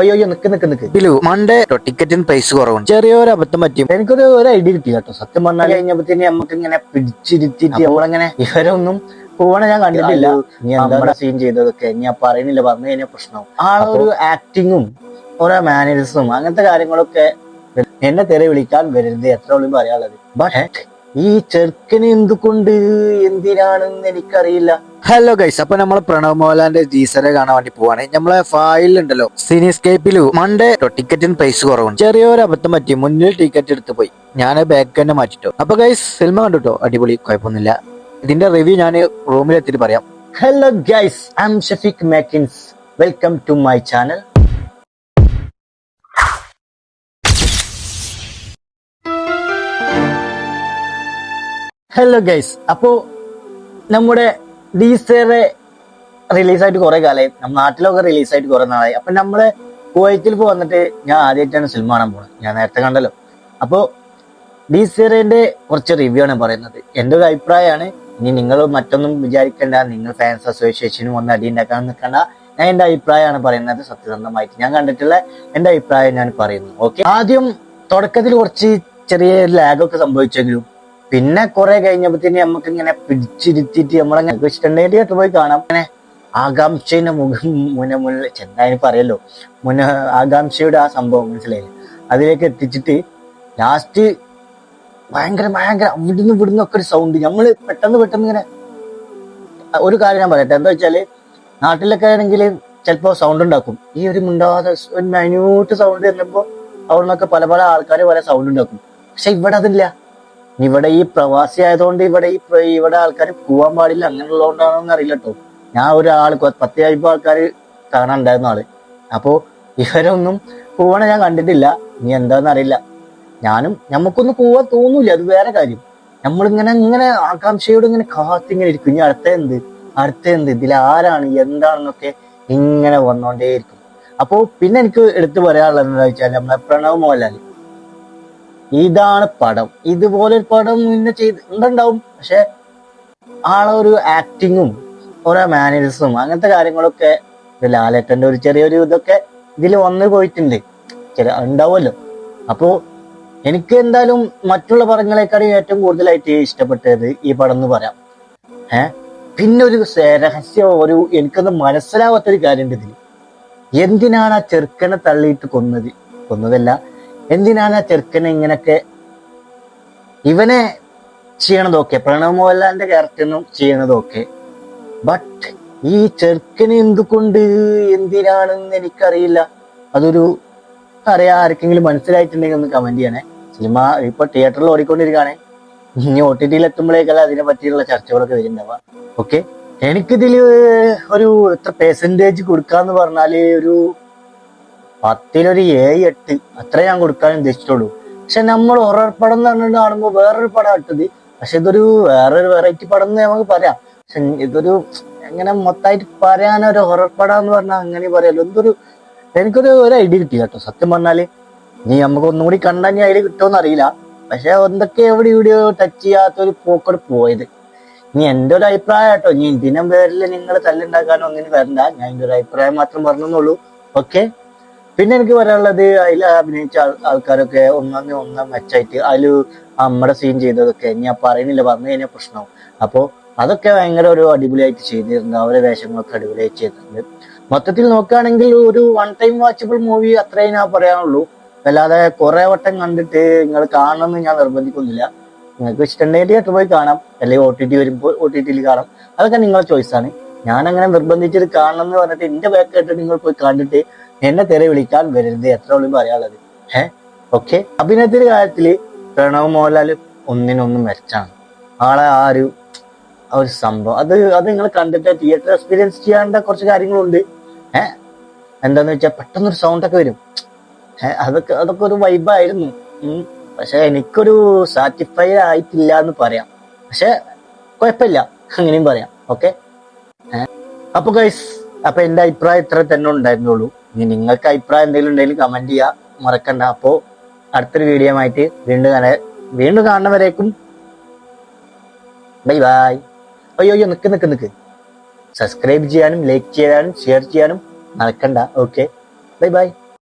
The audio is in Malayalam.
അയ്യോ അയ്യോ നിക്ക് നിക്ക് നിക്ക്. ബിലു മൺഡേ ടിക്കറ്റിന് പൈസ കുറവുണ്ട്. ചെറിയൊരു അബദ്ധം പറ്റിയും എനിക്കൊരു ഒരു ഐഡിയ കിട്ടി കേട്ടോ സത്യം പറഞ്ഞാൽ കഴിഞ്ഞപ്പോ നമുക്ക് ഇങ്ങനെ പിടിച്ചിരുത്തിട്ട് അവളെങ്ങനെ ഇവരൊന്നും പോവണ ഞാൻ കണ്ടിട്ടില്ല. നീ എന്താ സീൻ ചെയ്തതൊക്കെ? ഞാൻ പറയുന്നില്ല പറഞ്ഞു കഴിഞ്ഞാൽ പ്രശ്നവും ആ ഒരു ആക്ടിങ്ങും ഓരോ മാനേഴ്സും അങ്ങനത്തെ കാര്യങ്ങളൊക്കെ എന്നെ തെറി വിളിക്കാൻ വരരുത് എത്ര ഉള്ളു പറയാനുള്ളത്. ബട്ട് ഈ ചെറുക്കന് എന്തുകൊണ്ട് എന്തിനാണെന്ന് എനിക്കറിയില്ല. ഹലോ ഗൈസ് അപ്പൊ നമ്മൾ പ്രണവ് മോഹൻലാലിന്റെ ജീസറെ കാണാൻ വേണ്ടി പോവാണ്. നമ്മളെ ഫയലിൽ ഉണ്ടല്ലോ സിനിസ്കേപ്പിൽ മൺഡേ ടിക്കറ്റിന് പ്രൈസ് കുറവുണ്ട്. ചെറിയൊരു അബദ്ധം പറ്റി മുന്നിൽ ടിക്കറ്റ് എടുത്ത് പോയി. ഞാൻ ബാക്ക് തന്നെ മാറ്റിട്ടോ. അപ്പൊ ഗൈസ് സിനിമ കണ്ടുട്ടോ? അടിപൊളി കുഴപ്പമൊന്നുമില്ല. ഇതിന്റെ റിവ്യൂ ഞാൻ റൂമിൽ എത്തിയിട്ട് പറയാം. Hello guys I'm Shafeeq Makkins welcome to my channel hello guys അപ്പോ നമ്മുടെ ഡീസറെ റിലീസായിട്ട് കുറെ കാലമായി. നമ്മുടെ നാട്ടിലൊക്കെ റിലീസായിട്ട് കുറെ നാളായി. അപ്പൊ നമ്മൾ കുവൈത്തിൽ ഇപ്പൊ വന്നിട്ട് ഞാൻ ആദ്യമായിട്ടാണ് സിനിമ കാണാൻ പോണത്. ഞാൻ നേരത്തെ കണ്ടല്ലോ. അപ്പോ ഡീസേറിന്റെ കുറച്ച് റിവ്യൂ ആണ് പറയുന്നത്. എന്റെ ഒരു അഭിപ്രായമാണ് ഇനി നിങ്ങൾ മറ്റൊന്നും വിചാരിക്കേണ്ട നിങ്ങൾ ഫാൻസ് അസോസിയേഷനും ഒന്ന് അടി ഉണ്ടാക്കാൻ നിൽക്കണ്ട. ഞാൻ എന്റെ അഭിപ്രായമാണ് പറയുന്നത് സത്യസന്ധമായിട്ട്. ഞാൻ കണ്ടിട്ടുള്ള എന്റെ അഭിപ്രായം ഞാൻ പറയുന്നു. ഓക്കെ ആദ്യം തുടക്കത്തിൽ കുറച്ച് ചെറിയ ലാഗൊക്കെ സംഭവിച്ചെങ്കിലും പിന്നെ കുറെ കഴിഞ്ഞപ്പോഴത്തേന് നമുക്ക് ഇങ്ങനെ പിടിച്ചിരുത്തിയിട്ട് നമ്മളങ്ങനെ വെച്ചിട്ടുണ്ടെങ്കിൽ പോയി കാണാം. അങ്ങനെ ആകാംക്ഷയുടെ മുഖം മുന മുന്നിൽ ചെന്നായി പറയല്ലോ. മുന ആകാംക്ഷയുടെ ആ സംഭവം മനസ്സിലായില്ലേ? അതിലേക്ക് എത്തിച്ചിട്ട് ലാസ്റ്റ് ഭയങ്കര ഭയങ്കര അവിടുന്ന് ഇവിടുന്ന് ഒക്കെ ഒരു സൗണ്ട് നമ്മൾ പെട്ടെന്ന് പെട്ടെന്ന് ഇങ്ങനെ ഒരു കാര്യം ഞാൻ പറയട്ടെ. എന്താ വെച്ചാൽ നാട്ടിലൊക്കെ ആണെങ്കിൽ ചിലപ്പോ സൗണ്ട് ഉണ്ടാക്കും. ഈ ഒരു മുണ്ടാതെ ഒരു മൈന്യൂട്ട് സൗണ്ട് വരുമ്പോ അവിടെ നിന്നൊക്കെ പല പല ആൾക്കാർ പല സൗണ്ട് ഉണ്ടാക്കും. പക്ഷെ ഇവിടെ അതില്ല. ഇവിടെ ഈ പ്രവാസി ആയതുകൊണ്ട് ഇവിടെ ഈ ഇവിടെ ആൾക്കാർ പോവാൻ പാടില്ല. അങ്ങനെയുള്ളതുകൊണ്ടാണോന്ന് അറിയില്ല കേട്ടോ ഞാൻ ഒരാൾ പത്ത് കഴിയുമ്പോ ആൾക്കാർ കാണാനുണ്ടായിരുന്ന ആൾ. അപ്പോ ഇവരൊന്നും പോവണ ഞാൻ കണ്ടിട്ടില്ല. ഇനി എന്താന്ന് അറിയില്ല. ഞാനും നമുക്കൊന്നും പോവാൻ തോന്നൂല അത് വേറെ കാര്യം. നമ്മളിങ്ങനെ ഇങ്ങനെ ആകാംക്ഷയോട് ഇങ്ങനെ കാത്തിങ്ങനെ ഇരിക്കും. ഇനി അടുത്ത എന്ത്? അടുത്ത എന്ത്? ഇതിൽ ആരാണ്? എന്താണെന്നൊക്കെ ഇങ്ങനെ വന്നോണ്ടേയിരിക്കും. അപ്പോൾ പിന്നെ എനിക്ക് എടുത്തു പറയാനുള്ളത് എന്താ വെച്ചാൽ നമ്മളെ പ്രണവ് മോഹൻലാൽ ഇതാണ് പടം. ഇതുപോലെ ഒരു പടം മുന്നേ ചെയ്ത് ഉണ്ടാവും പക്ഷെ ആളെ ഒരു ആക്ടിങ്ങും ഓരോ മാനേഴ്സും അങ്ങനത്തെ കാര്യങ്ങളൊക്കെ ലാലേട്ടന്റെ ഒരു ചെറിയൊരു ഇതൊക്കെ ഇതിൽ വന്നു പോയിട്ടുണ്ട്. ചില ഉണ്ടാവുമല്ലോ. അപ്പോ എനിക്ക് എന്തായാലും മറ്റുള്ള പടങ്ങളെക്കാളും ഏറ്റവും കൂടുതലായിട്ട് ഇഷ്ടപ്പെട്ടത് ഈ പടം എന്ന് പറയാം. ഏ? പിന്നെ ഒരു രഹസ്യം ഒരു എനിക്കൊന്നും മനസ്സിലാവാത്തൊരു കാര്യമുണ്ട് ഇതിൽ എന്തിനാണ് ആ ചെറുക്കനെ തള്ളിയിട്ട് കൊന്നത്? കൊന്നതല്ല എന്തിനാണ് ആ ചെറുക്കനെ ഇങ്ങനൊക്കെ ഇവനെ ചെയ്യണതൊക്കെ? പ്രണവ് മോഹൻലാലിന്റെ ക്യാരക്ടറിനും ചെയ്യണതൊക്കെ. ബട്ട് ഈ ചെറുക്കന് എന്തുകൊണ്ട് എന്തിനാണെന്ന് എനിക്കറിയില്ല. അതൊരു അറിയാം ആർക്കെങ്കിലും മനസ്സിലായിട്ടുണ്ടെങ്കിൽ ഒന്ന് കമന്റ് ചെയ്യണേ. സിനിമ ഇപ്പൊ തിയേറ്ററിൽ ഓടിക്കൊണ്ടിരിക്കുകയാണ്. ഇനി ഒ ടി ടിയിൽ എത്തുമ്പോഴേക്കല്ല അതിനെ പറ്റിയുള്ള ചർച്ചകളൊക്കെ വരുന്നുണ്ടാവുക. ഓക്കെ എനിക്കിതിൽ ഒരു എത്ര പെർസെന്റേജ് കൊടുക്കാന്ന് പറഞ്ഞാൽ ഒരു പത്തിലൊരു ഏഴ് എട്ട്. അത്ര ഞാൻ കൊടുക്കാൻ ഉദ്ദേശിച്ചുള്ളൂ. പക്ഷെ നമ്മൾ ഹൊറർ പടം എന്ന് പറഞ്ഞിട്ട് കാണുമ്പോൾ വേറൊരു പടം ഇട്ടത് പക്ഷെ ഇതൊരു വേറൊരു വെറൈറ്റി പടം എന്ന് നമുക്ക് പറയാം. പക്ഷെ ഇതൊരു എങ്ങനെ മൊത്തമായിട്ട് പറയാനൊരു ഹൊറർ പടം എന്ന് പറഞ്ഞാൽ അങ്ങനെ പറയാലോ. എന്തൊരു എനിക്കൊരു ഒരു ഐഡിയ കിട്ടി കേട്ടോ. സത്യം പറഞ്ഞാൽ ഇനി നമുക്ക് ഒന്നും കൂടി കണ്ടാൽ ഇനി ഐഡിയ കിട്ടുമെന്ന് അറിയില്ല. പക്ഷെ എന്തൊക്കെ എവിടെ ഇവിടെ ടച്ച് ചെയ്യാത്ത ഒരു പോക്കോട് പോയത്. ഇനി എന്റെ ഒരു അഭിപ്രായം കേട്ടോ. ഇനി ഇതിനും പേരിൽ നിങ്ങൾ തല്ലുണ്ടാക്കാൻ ഒന്നിനും വരണ്ട. ഞാൻ എന്റെ ഒരു അഭിപ്രായം മാത്രം പറഞ്ഞെന്നുള്ളൂ ഓക്കെ പിന്നെ എനിക്ക് പറയാനുള്ളത് അതിൽ അഭിനയിച്ച ആൾ- ആൾക്കാരൊക്കെ ഒന്നാം ഒന്നാം മെച്ചായിട്ട് അതിൽ നമ്മുടെ സീൻ ചെയ്തതൊക്കെ ഞാൻ പറയുന്നില്ല പറഞ്ഞു കഴിഞ്ഞാൽ പ്രശ്നവും. അപ്പോ അതൊക്കെ ഭയങ്കര ഒരു അടിപൊളിയായിട്ട് ചെയ്തിരുന്നു. അവരെ വേഷങ്ങളൊക്കെ അടിപൊളിയായിട്ട് ചെയ്തിട്ടുണ്ട്. മൊത്തത്തിൽ നോക്കുകയാണെങ്കിൽ ഒരു വൺ ടൈം വാച്ചബിൾ മൂവി അത്രയും ഞാൻ പറയാനുള്ളൂ. അല്ലാതെ കുറെ വട്ടം കണ്ടിട്ട് നിങ്ങൾ കാണണമെന്ന് ഞാൻ നിർബന്ധിക്കുന്നില്ല നിങ്ങൾക്ക് ഇഷ്ടമുണ്ടെങ്കിൽ തിയേറ്റർ പോയി കാണാം. അല്ലെങ്കിൽ ഒ ടി ടി വരുമ്പോൾ ഒ ടി ടിയിൽ കാണാം. അതൊക്കെ നിങ്ങളുടെ ചോയ്സാണ് ഞാൻ അങ്ങനെ നിർബന്ധിച്ചിട്ട് കാണണം എന്ന് പറഞ്ഞിട്ട് എന്റെ ബാക്കായിട്ട് നിങ്ങൾ പോയി കണ്ടിട്ട് എന്നെ തെറി വിളിക്കാൻ വരരുത്. എത്ര ഉള്ളു പറയാനുള്ളത് ഏഹ് ഓക്കെ അഭിനയത്തിന്റെ കാര്യത്തിൽ പ്രണവ് മോഹൻലാൽ ഒന്നിനൊന്നും മെച്ചാണ്. ആളെ ആ ഒരു ആ ഒരു സംഭവം. അത് അത് നിങ്ങൾ കണ്ടിട്ട് തിയേറ്റർ എക്സ്പീരിയൻസ് ചെയ്യേണ്ട കുറച്ച് കാര്യങ്ങളുണ്ട്. ഏഹ് എന്താന്ന് വെച്ചാൽ പെട്ടെന്നൊരു സൗണ്ട് ഒക്കെ വരും. ഏഹ് അതൊക്കെ അതൊക്കെ ഒരു വൈബായിരുന്നു. പക്ഷെ എനിക്കൊരു സാറ്റിസ്ഫൈ ആയിട്ടില്ല എന്ന് പറയാം. പക്ഷെ കുഴപ്പമില്ല. അങ്ങനെയും പറയാം. ഓക്കെ അപ്പൊ ഗൈസ് അപ്പൊ എന്റെ അഭിപ്രായം ഇത്ര തന്നെ ഉണ്ടായിരുന്നുള്ളൂ. ഇനി നിങ്ങൾക്ക് അഭിപ്രായം എന്തെങ്കിലും ഉണ്ടെങ്കിൽ കമന്റ് ചെയ്യാ. മറക്കണ്ട. അപ്പോ അടുത്തൊരു വീഡിയോ ആയിട്ട് വീണ്ടും കാണാൻ വീണ്ടും കാണുന്നവരേക്കും ബൈ ബൈ അയ്യോ അയ്യോ നിക്ക് നിക്ക് നിക്ക്. സബ്സ്ക്രൈബ് ചെയ്യാനും ലൈക്ക് ചെയ്യാനും ഷെയർ ചെയ്യാനും മറക്കണ്ട. Okay bye bye